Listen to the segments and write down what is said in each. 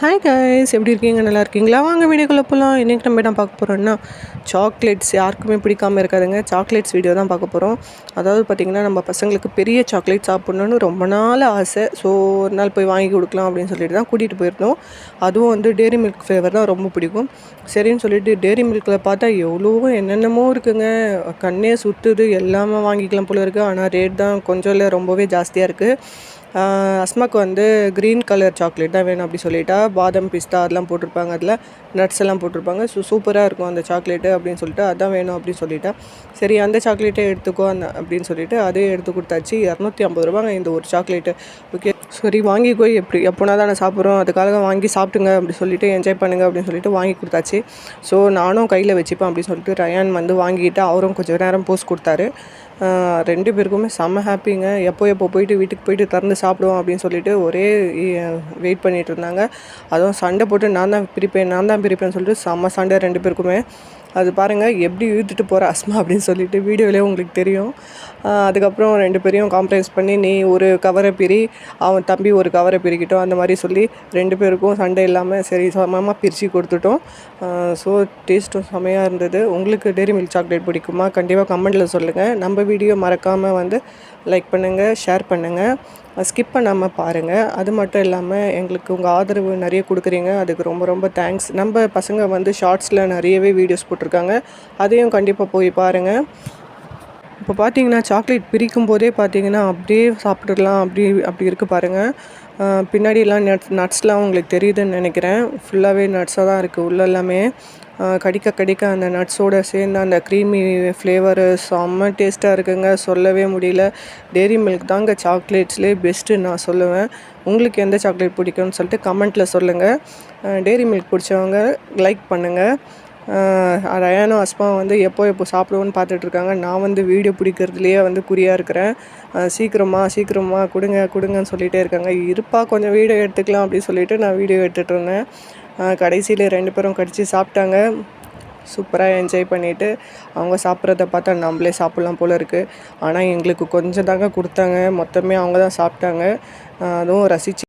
Hi guys எப்படி இருக்கீங்க? நல்லா இருக்கீங்களா? வாங்க வீடியோக்குள்ளே போகலாம் இன்றைக்கி நம்ம என்ன பார்க்க போகிறோம்னா சாக்லேட்ஸ் யாருக்குமே பிடிக்காமல் இருக்காதுங்க. சாக்லேட்ஸ் வீடியோ தான் பார்க்க போகிறோம் அதாவது பார்த்திங்கன்னா நம்ம பசங்களுக்கு பெரிய சாக்லேட் சாப்பிட்ணுன்னு ரொம்ப நாள் ஆசை. ஸோ ஒரு நாள் போய் வாங்கி கொடுக்கலாம் அப்படின்னு சொல்லிட்டு தான் கூட்டிகிட்டு போயிருந்தோம். அதுவும் வந்து டேரி மில்க் ஃப்ளேவர் தான் ரொம்ப பிடிக்கும். சரின்னு சொல்லிட்டு டேரி மில்கில் பார்த்தா எவ்வளோ என்னென்னமோ இருக்குங்க. கண்ணே சுற்றுது எல்லாமே வாங்கிக்கலாம் போல இருக்குது ஆனால் ரேட் தான் கொஞ்சம் இல்லை ரொம்பவே ஜாஸ்தியாக இருக்குது அஸ்மாக்கு வந்து க்ரீன் கலர் சாக்லேட் தான் வேணும் அப்படி சொல்லிட்டா பாதம் பிஸ்தா அதெல்லாம் போட்டிருப்பாங்க அதில் நட்ஸ் எல்லாம் போட்டிருப்பாங்க. ஸோ சூப்பராக இருக்கும் அந்த சாக்லேட்டு அப்படின்னு சொல்லிட்டு அதான் வேணும் அப்படின்னு சொல்லிட்டா. சரி அந்த சாக்லேட்டே எடுத்துக்கோ அந்த அப்படின்னு சொல்லிட்டு அதே எடுத்து கொடுத்தாச்சு. இரநூத்தி ஐம்பது ரூபாங்க இந்த ஒரு சாக்லேட்டு ஓகே சரி வாங்கி போய் எப்படி? எப்போனா தானே சாப்பிட்றோம். அதுக்காக வாங்கி சாப்பிட்டுங்க அப்படி சொல்லிட்டு என்ஜாய் பண்ணுங்க அப்படின்னு சொல்லிட்டு வாங்கி கொடுத்தாச்சு. ஸோ நானும் கையில் வச்சுப்பேன் அப்படின்னு சொல்லிட்டு ரயான் வந்து வாங்கிட்டு அவரும் கொஞ்சம் நேரம் போஸ்ட் கொடுத்தாரு. ரெண்டு பேருக்குமே செம்ம ஹாப்பிங்க எப்போ எப்போ போயிட்டு வீட்டுக்கு போயிட்டு திறந்து சாப்பிடுவோம் அப்படின்னு சொல்லிட்டு ஒரே வெயிட் பண்ணிகிட்டு இருந்தாங்க. அதுவும் சண்டை போட்டு நான் தான் பிரிப்பேன் நான் தான் பிரிப்பேன்னு சொல்லிட்டு செம்ம சண்டை ரெண்டு பேருக்குமே. அது பாருங்கள் எப்படி இழுத்துட்டு போகிற அஸ்மா அப்படின்னு சொல்லிட்டு வீடியோலேயே உங்களுக்கு தெரியும். அதுக்கப்புறம் ரெண்டு பேரையும் காம்ப்ரமைஸ் பண்ணி நீ ஒரு கவரை பிரி அவன் தம்பி ஒரு கவரை பிரிக்கிட்டோம் அந்த மாதிரி சொல்லி ரெண்டு பேருக்கும் சண்டை இல்லாமல் சரி சமமாக பிரித்து கொடுத்துட்டோம். ஸோ டேஸ்ட்டும் செமையாக இருந்தது. உங்களுக்கு டெய்ரி மில்க் சாக்லேட் பிடிக்குமா? கண்டிப்பாக கமெண்ட்டில் சொல்லுங்கள் நம்ம வீடியோ மறக்காமல் வந்து லைக் பண்ணுங்கள் ஷேர் பண்ணுங்கள் ஸ்கிப் பண்ணாமல் பாருங்கள் அது மட்டும் இல்லாமல் எங்களுக்கு உங்கள் ஆதரவு நிறைய கொடுக்குறீங்க. அதுக்கு ரொம்ப ரொம்ப தேங்க்ஸ் நம்ம பசங்க வந்து ஷார்ட்ஸில் நிறையவே வீடியோஸ் போட்டிருக்காங்க. அதையும் கண்டிப்பாக போய் பாருங்கள் இப்போ பார்த்தீங்கன்னா சாக்லேட் பிரிக்கும் போதே பார்த்தீங்கன்னா அப்படியே சாப்பிட்டுடலாம். அப்படி அப்படி இருக்குது பாருங்கள் பின்னாடியெல்லாம் நட்ஸ் நட்ஸ்லாம் உங்களுக்கு தெரியுதுன்னு நினைக்கிறேன். ஃபுல்லாகவே நட்ஸாக தான் இருக்குது உள்ள எல்லாமே. கடிக்க கடிக்க அந்த நட்ஸோடு சேர்ந்து அந்த க்ரீமி ஃப்ளேவரு செம்ம டேஸ்ட்டாக இருக்குங்க. சொல்லவே முடியல. டெய்ரி மில்க் தாங்க சாக்லேட்ஸ்லேயே பெஸ்ட்டு நான் சொல்லுவேன். உங்களுக்கு எந்த சாக்லேட் பிடிக்கும்னு சொல்லிட்டு கமெண்ட்டில் சொல்லுங்கள் டெய்ரி மில்க் பிடிச்சவங்க லைக் பண்ணுங்கள் ரயானும் அஸ்மா வந்து எப்போ எப்போ சாப்பிடுவோன்னு பார்த்துட்ருக்காங்க நான் வந்து வீடியோ பிடிக்கிறதுலையே வந்து குறியாக இருக்கிறேன். சீக்கிரமாக சீக்கிரமா கொடுங்க கொடுங்கன்னு சொல்லிகிட்டே இருக்காங்க. இருப்பா கொஞ்சம் வீடியோ எடுத்துக்கலாம் அப்படின்னு சொல்லிட்டு நான் வீடியோ எடுத்துகிட்டு இருந்தேன். கடைசியில் ரெண்டு பேரும் கடித்து சாப்பிட்டாங்க. சூப்பராக என்ஜாய் பண்ணிவிட்டு அவங்க சாப்பிட்றத பார்த்தா நம்மளே சாப்பிட்லாம் போல் இருக்குது ஆனால் எங்களுக்கு கொஞ்சம் தாங்க கொடுத்தாங்க. மொத்தமே அவங்க தான் சாப்பிட்டாங்க. அதுவும் ரசித்து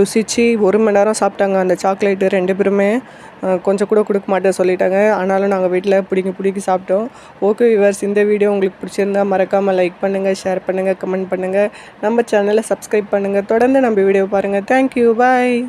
ருசித்து ஒரு மணி நேரம் சாப்பிட்டாங்க அந்த சாக்லேட்டு ரெண்டு பேருமே. கொஞ்சம் கூட கொடுக்க மாட்டேன் சொல்லிட்டாங்க. ஆனாலும் நாங்கள் வீட்டில் பிடிங்கி பிடிக்கி சாப்பிட்டோம். ஓகே விவர்ஸ் இந்த வீடியோ உங்களுக்கு பிடிச்சிருந்தா மறக்காமல் லைக் பண்ணுங்கள் ஷேர் பண்ணுங்கள் கமெண்ட் பண்ணுங்கள் நம்ம சேனலை சப்ஸ்கிரைப் பண்ணுங்கள் தொடர்ந்து நம்ம வீடியோ பாருங்கள் தேங்க்யூ பாய்